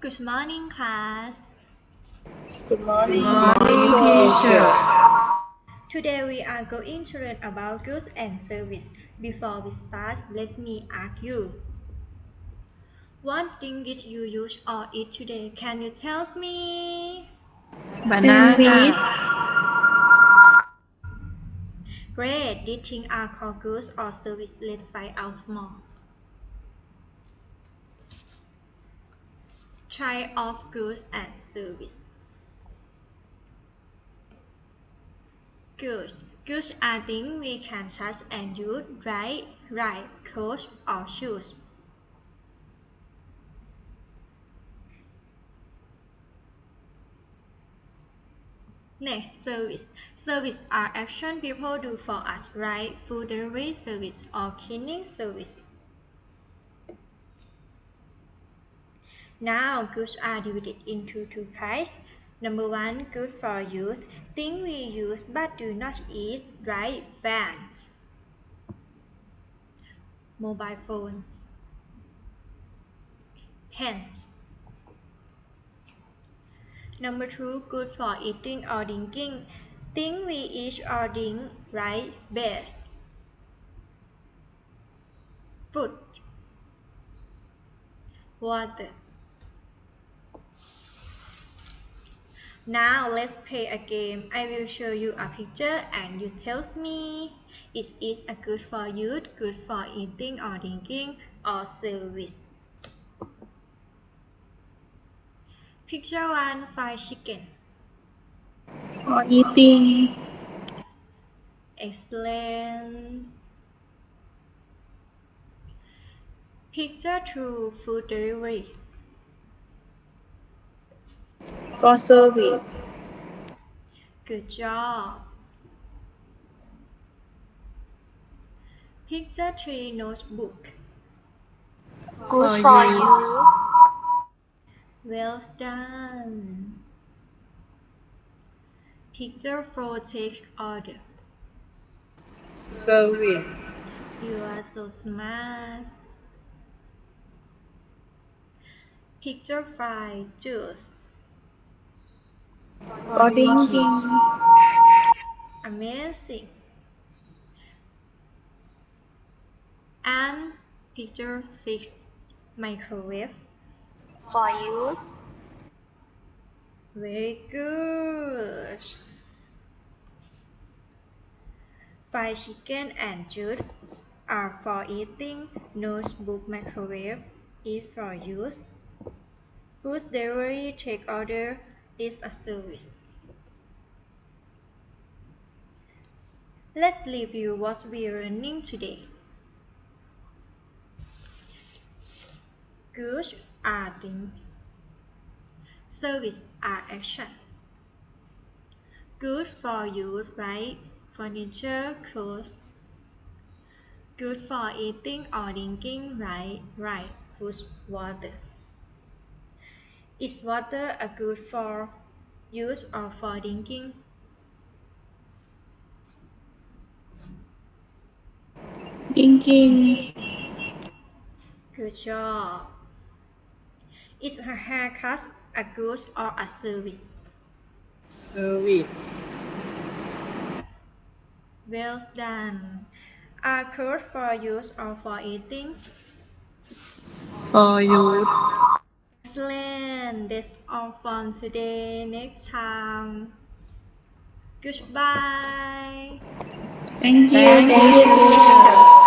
Good morning, class. Good morning, Morning, teacher. Today we are going to learn about goods and service. Before we start, let me ask you. What thing did you use or eat today? Can you tell me? Banana. Great. These things are called goods or service. Let's find out more. Try of goods and service. Goods. Goods are things we can touch and use, right? Right. Clothes or shoes. Next, service. Service are action people do for us, right? Food delivery service or cleaning service. Now, goods are divided into two types. Number one, good for use, things we use but do not eat, right? Bands, mobile phones, pens. Number two, good for eating or drinking, things we eat or drink, right? Best, food, water. Now let's play a game. I will show you a picture and you tell me is it a good for you, good for eating or drinking or service. Picture 1 fried chicken. For eating, Excellent. Picture 2 food delivery. For service, Good job. Picture 3 notebook. For Good for use. use. Well done. Picture 4 take order. service, You are so smart. Picture 5 juice. For drinking, Amazing. And picture 6 microwave. For use. Very good. Fried chicken and juice are for eating. Notebook microwave is for use. Food delivery take order is a service. Let's review what we are learning today. Goods are things. Service are action. Good for you, right? Furniture, clothes. Good for eating or drinking, right? Right. Food, water. Is water a good for use or for drinking? drinking, Good job. Is her haircut a good or a service? service, Well done. Are clothes for use or for eating? for use. Excellent. That's all from today. Next time. Goodbye. Thank you. Thank you, teacher. teacher.